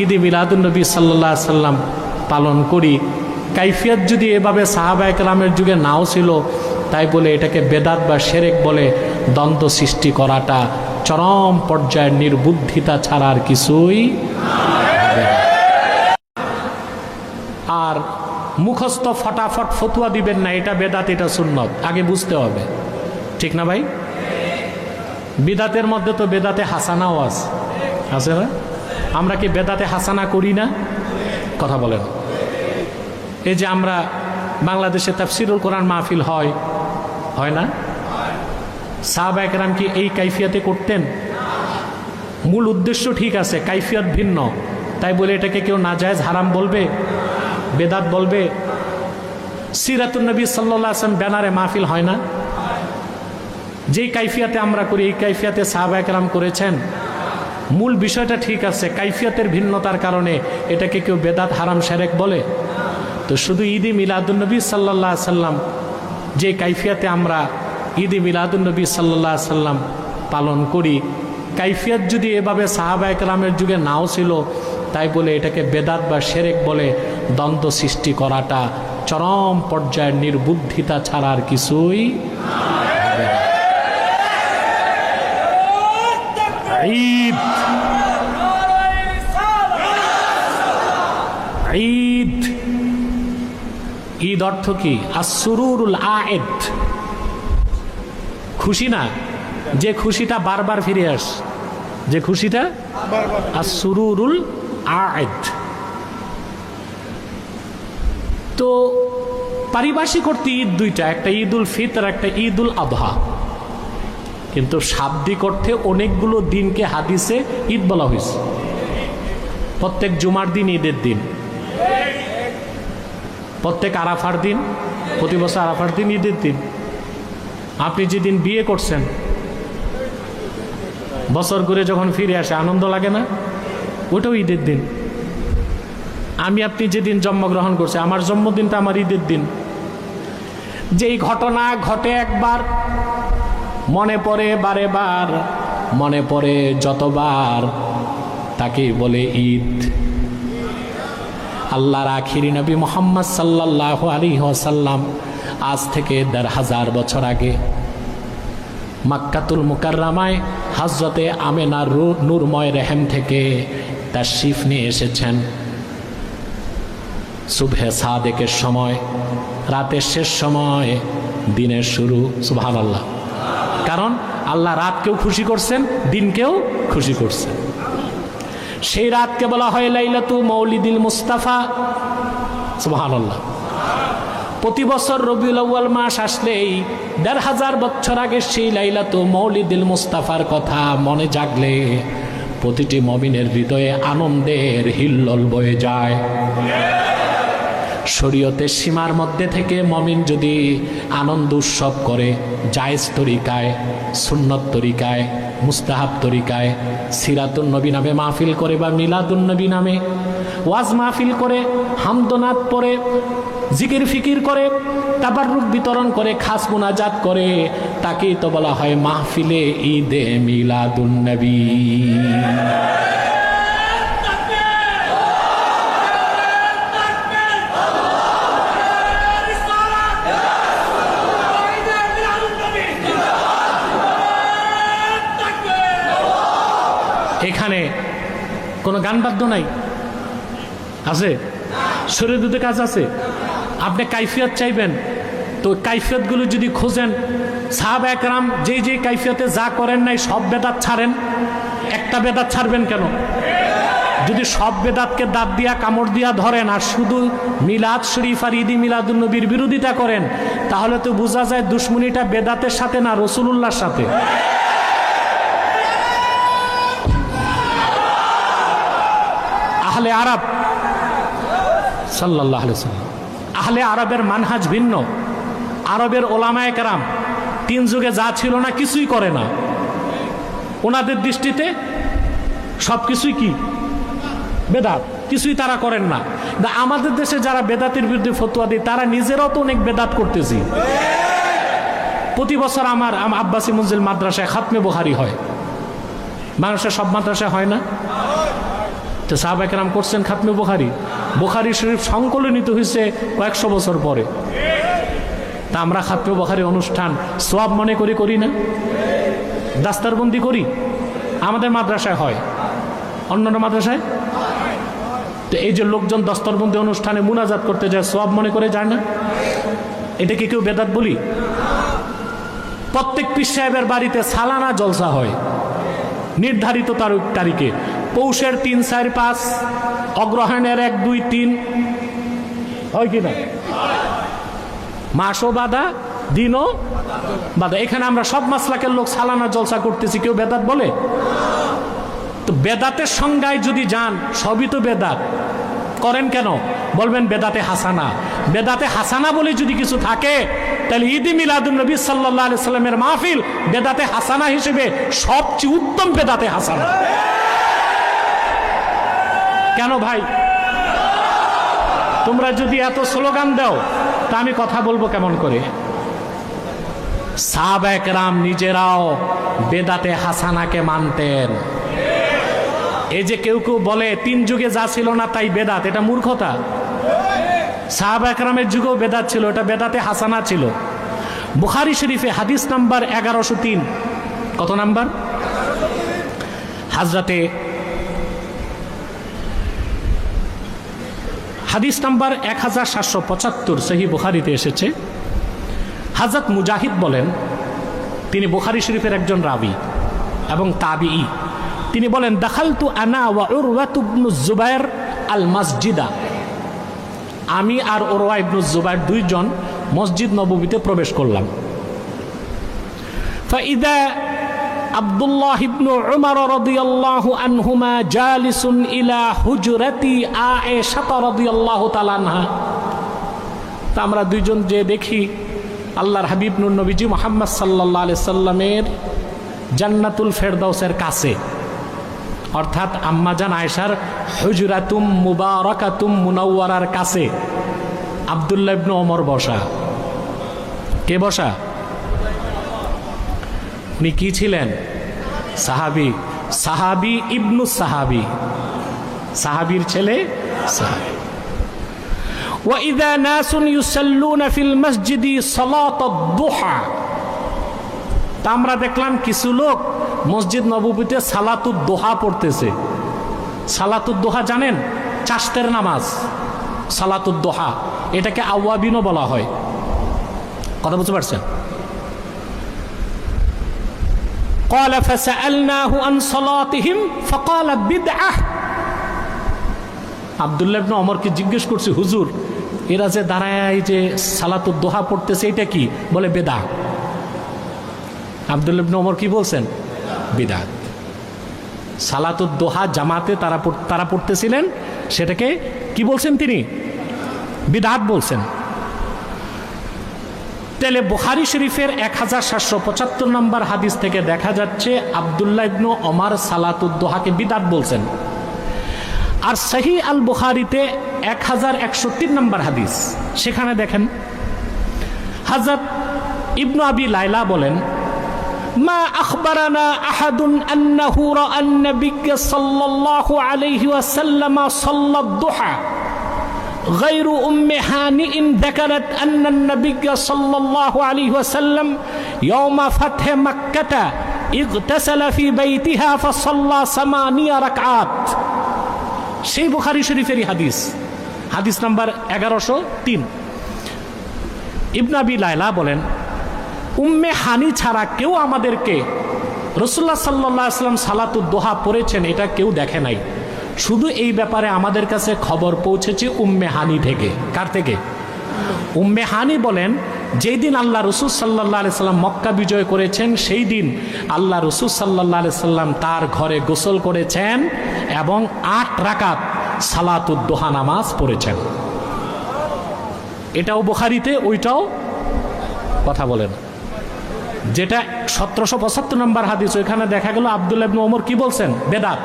ঈদে মিলাদুলনবী সাল্লাহ সাল্লাম পালন করি। কাইফিয়াত যদি এভাবে সাহাবা একরামের যুগে নাও ছিল, তাই বলে এটাকে বেদাত বা সেরেক বলে দ্বন্দ্ব সৃষ্টি করাটা চরম পর্যায়ের নির্বুদ্ধিতা ছাড়া আর কিছুই আর মুখস্থ ফটাফট ফতুয়া দিবেন না, এটা বেদাত, এটা সুন্নত। আগে বুঝতে হবে। ঠিক না ভাই? বিদাতের মধ্যে তো বেদাতে হাসানাও আছে। আছে না? আমরা কি বেদাতে হাসানা করি না? কথা বলেন। এই যে আমরা বাংলাদেশে তাফসিরুল কোরআন মাহফিল হয় হয় না? সাহাবা একরাম কি এই কাইফিয়াতে করতেন? মূল উদ্দেশ্য ঠিক আছে, কাইফিয়াত ভিন্ন। তাই বলে এটাকে কেউ না নাজায়জ হারাম বলবে, বেদাত বলবে? সিরাতুল নবী সাল্লাহ আসলাম ব্যানারে মাহফিল হয় না? যেই কাইফিয়াতে আমরা করি, এই কাইফিয়াতে সাহাবা একরাম করেছেন। মূল বিষয়টা ঠিক আছে, কাইফিয়াতের ভিন্নতার কারণে এটাকে কেউ বেদাত হারাম সেরেক বলে। তো শুধু ঈদি মিলাদুলনবী সাল্লাহ সাল্লাম, যে কাইফিয়াতে আমরা ঈদি মিলাদুলনবী সাল্লাহ সাল্লাম পালন করি, কাইফিয়াত যদি এভাবে সাহাবা একরামের যুগে নাও ছিল, তাই বলে এটাকে বেদাত বা সেরেক বলে দ্বন্দ্ব সৃষ্টি করাটা চরম পর্যায়ের নির্বুদ্ধিতা ছাড়া আর কিছুই হবে না। ঈদ ঈদ ঈদ অর্থ কি? আসুরুল আয়েদ খুশি না? যে খুশিটা বারবার ফিরে আস, যে খুশিটা আসুরুল আয়েদ তো পারিভাষিক অর্থে ঈদ দুইটা, একটা ঈদ উল ফিতর, একটা ঈদ উল আবহা কিন্তু শাব্দিক অর্থে অনেকগুলো দিনকে হাদিসে ঈদ বলা হয়েছে। প্রত্যেক জুমার দিন, ঈদের দিন। প্রত্যেক আরাফার দিন, প্রতি বছর আরাফার দিন, ঈদের দিন। আপনি যেদিন বিয়ে করছেন, বছর ঘুরে যখন ফিরে আসে, আনন্দ লাগে না? ওটাও ঈদের দিন। আমি আপনি যেদিন জন্মগ্রহণ করছি আমার জন্মদিনটা আমার ঈদের দিন। যেই ঘটনা ঘটে একবার মনে পড়ে বারে বার, মনে পড়ে যতবার তাকে বলে ঈদ। আল্লাহর আখিরি নবী মোহাম্মদ সাল্লাহ আলী ওসাল্লাম আজ থেকে দেড় হাজার বছর আগে মাক্কাতুল মুকাররামায় হজরতে রু- নূরময় রেহেম থেকে তার শিফ নিয়ে এসেছেন। সুবহে সাদেকের সময়, রাতের শেষ সময়, দিনের শুরু সুবহান আল্লাহ কারণ আল্লাহ রাতকেও খুশি করছেন, দিনকেও খুশি করছেন। সেই রাতকে বলা হয় লাইলাতু মৌলিদিল মুস্তাফা। সুবহান আল্লাহ প্রতি বছর রবিউল আউ্য়াল মাস আসলেই দেড় হাজার বছর আগে সেই লাইলাতু মৌলিদিল মুস্তাফার কথা মনে জাগলে প্রতিটি মমিনের হৃদয়ে আনন্দের হিল্লল বয়ে যায়। শরীয়তের সীমার মধ্যে থেকে মমিন যদি আনন্দ উৎসব করে, জায়েজ তরিকায়, সুন্নত তরিকায়, মুস্তাহাব তরিকায়, সিরাতুন নবী নামে মাহফিল করে বা মিলাদুন নবী নামে ওয়াজ মাহফিল করে হামদনাথ পরে, জিকির ফিকির করে, তাবাররুক বিতরণ করে, খাস মুনাজাত করে, তাকেই তো বলা হয় মাহফিলে ঈদে মিলাদুন এখানে কোনো গান বাদ্য নাই? আছে? শরীর দুধে কাজ আছে? আপনি কাইফিয়ত চাইবেন? তো কাইফিয়তগুলো যদি খোঁজেন, সাহাব একরাম যেই যেই কাইফিয়তে যা করেন নাই, সব বেদাত ছাড়েন? একটা বেদাত ছাড়বেন কেন? যদি সব বেদাতকে দাঁত দিয়া, কামড় দিয়া ধরেন, আর শুধু মিলাদ শরীফ আর ঈদি মিলাদুন্নবীর বিরোধিতা করেন, তাহলে তো বোঝা যায় দুশ্মনীটা বেদাতের সাথে না রসুলুল্লাহর সাথে। আহলে আরব। সাল্লাহ আহলে আরবের মানহাজ ভিন্ন। আরবের ওলামায় কেরাম তিন যুগে যা ছিল না কিছুই করে না। ওনাদের দৃষ্টিতে সব কিছুই কি? বেদাত। কিছুই তারা করেন না। আমাদের দেশে যারা বেদাতের বিরুদ্ধে ফতুয়া দেয়, তারা নিজেরাও তো অনেক বেদাত করতেছি। প্রতি বছর আমার আব্বাসি মঞ্জিল মাদ্রাসায় খাতমে বোহারি হয়। মানুষের সব মাদ্রাসায় হয় না? তো সাহাব একরাম করছেন খাতমে বোখারি। বোখারি শরীফ সংকলনিত হয়েছে কয়েকশো বছর পরে। তা আমরা খাতমে বোখারি অনুষ্ঠান সোয়াব মনে করি করি না? দাস্তারবন্দি করি? আমাদের মাদ্রাসায় হয়। অন্যান্য মাদ্রাসায়? তো এই যে লোকজন দস্তরবন্দি অনুষ্ঠানে মুনাজাত করতে যায়, সোয়াব মনে করে যায় না? এটা কি কেউ বেদাত বলি? প্রত্যেক পীর সাহেবের বাড়িতে সালানা জলসা হয়। নির্ধারিত তারিখে। পৌষের তিন, চার, পাঁচ, অগ্রহায়ণের এক, দুই, তিন। হয় কি না? মাসও বাধা, দিনও বাধা। এখানে আমরা সব মাসলাকের লোক সালানা জলসা করতেছি, কেউ বেদাত বলে? তো বেদাতের সংজ্ঞায় যদি যান, সবই তো বেদাত। করেন কেন? বলবেন বেদাতে হাসানা। বেদাতে হাসানা বলে যদি কিছু থাকে, তাহলে ঈদ মিলাদুল নবী সাল্লাহ আলি সাল্লামের মাহফিল বেদাতে হাসানা হিসেবে সবচেয়ে উত্তম বেদাতে হাসানা। কেন ভাই? তোমরা যদি এত স্লোগান দাও, তা আমি কথা বলব কেমন করে? সাবেকরাম নিজেরাও বেদাতে হাসানাকে মানতেন। এই যে কেউ কেউ বলে, তিন যুগে যা ছিল না তাই বেদাত, এটা মূর্খতা। সাহাব একরামের যুগেও বেদাত ছিল, এটা বেদাতে হাসানা ছিল। বুখারি শরীফে হাদিস নাম্বার এগারোশো তিন। কত নাম্বার? হাজরাতে হাদিস নাম্বার এক হাজার সাতশো পঁচাত্তর, সহি বুখারিতে এসেছে। হাজরত মুজাহিদ বলেন, তিনি বুখারি শরীফের একজন রাবি এবং তাবি তিনি বলেন, দাখালতু আনা ওয়া উরওয়াতুবনু আল মসজিদা আমি আর ওরওয়া ইবনু দুইজন মসজিদ নববীতে প্রবেশ করলাম। ফাইদা আব্দুল্লাহ ইবনু উমর রাদিয়াল্লাহু আনহুমা জালিসুন ইলা হুজরাতি আয়েশা রাদিয়াল্লাহু তাআলা আনহা। তা আমরা দুইজন যে দেখি, আল্লাহর হাবিব নুর নবীজি মোহাম্মদ সাল্লাহ আলি সাল্লামের জান্নাতুল ফেরদাউসের কাছে। অর্থাৎ আম্মা আম্মাজান আয়সার হজুরাতুম মুবারকাতুম মুনাওয়ারার কাছে। আবদুল্লাবনু ওমর বসা। কে বসা? উনি কি ছিলেন সাহাবি সাহাবি ইবনু সাহাবি সাহাবির ছেলে সাহাবি وإذا ناس يصلون في المسجد صلاة الضحى তা আমরা দেখলাম কিছু লোক মসজিদ নববীতে সালাতুদ দোহা পড়তেছে সালাতুদ দোহা জানেন চাষতের নামাজ সালাতুদ দোহা এটাকে আওয়াবিনও বলা হয় কথা বুঝতে পারছেন قال فسألناه عن صلاتهم فقال بدعة আবদুল্লাহ ইবনে অমরকে জিজ্ঞেস করছি হুজুর এরা যে দাঁড়ায় যে সালাতুদ দোহা পড়তেছে এটা কি বলে বেদা আবদুল্লাহ ইবনে ওমর কি বলছেন বিদাত সালাতুদ দোহা জামাতে তারা পড়- তারা পড়তেছিলেন সেটাকে কি বলছেন তিনি বিদাত বলছেন তাহলে বুখারি শরীফের এক হাজার সাতশো পঁচাত্তর নম্বর হাদিস থেকে দেখা যাচ্ছে আবদুল্লা ইবনু অমার সালাতুদ্দোহাকে বিদাত বলছেন। আর শাহী আল বুখারিতে এক হাজার একশো তিন নম্বর হাদিস। সেখানে দেখেন হাজরত ইবনু আবি লাইলা বলেন, মা আখবারানা আহাদুন আন্নাহু রা আন্নাবিজ্ঞ সাল্লাল্লাহু আলাইহি ওয়াসাল্লাম সাল্লাদ দোহা غير أم هانئ ذكرت أن النبي صلى الله عليه وسلم يوم فتح مكة اغتسل في بيتها فصلى ثمانية ركعات সেই বুখারি শরীফেরই হাদিস হাদিস নাম্বার এগারোশো তিন ইবনাবি লাইলা বলেন উম্মে হানি ছাড়া কেউ আমাদেরকে রসুল্লাহ সাল্লাহ আসলাম সালাতুদ দোহা পড়েছেন এটা কেউ দেখে নাই শুধু এই ব্যাপারে আমাদের কাছে খবর পৌঁছেছে উম্মে হানি থেকে। কার থেকে? উম্মে হানি বলেন, যেই দিন আল্লাহ রসুল সাল্লাহ সাল্লাম মক্কা বিজয় করেছেন, সেই দিন আল্লাহ রসুল সাল্লাহ সাল্লাম তার ঘরে গোসল করেছেন এবং আট রাকাত সালাতুদ্দোহা নামাজ পড়েছেন। এটাও বোখারিতে, ওইটাও কথা বলেন। যেটা সতেরোশো পঁচাত্তর নম্বর হাদিস, ওইখানে দেখা গেল আবদুল্লাহ ইবনে ওমর কি বলছেন? বেদাত।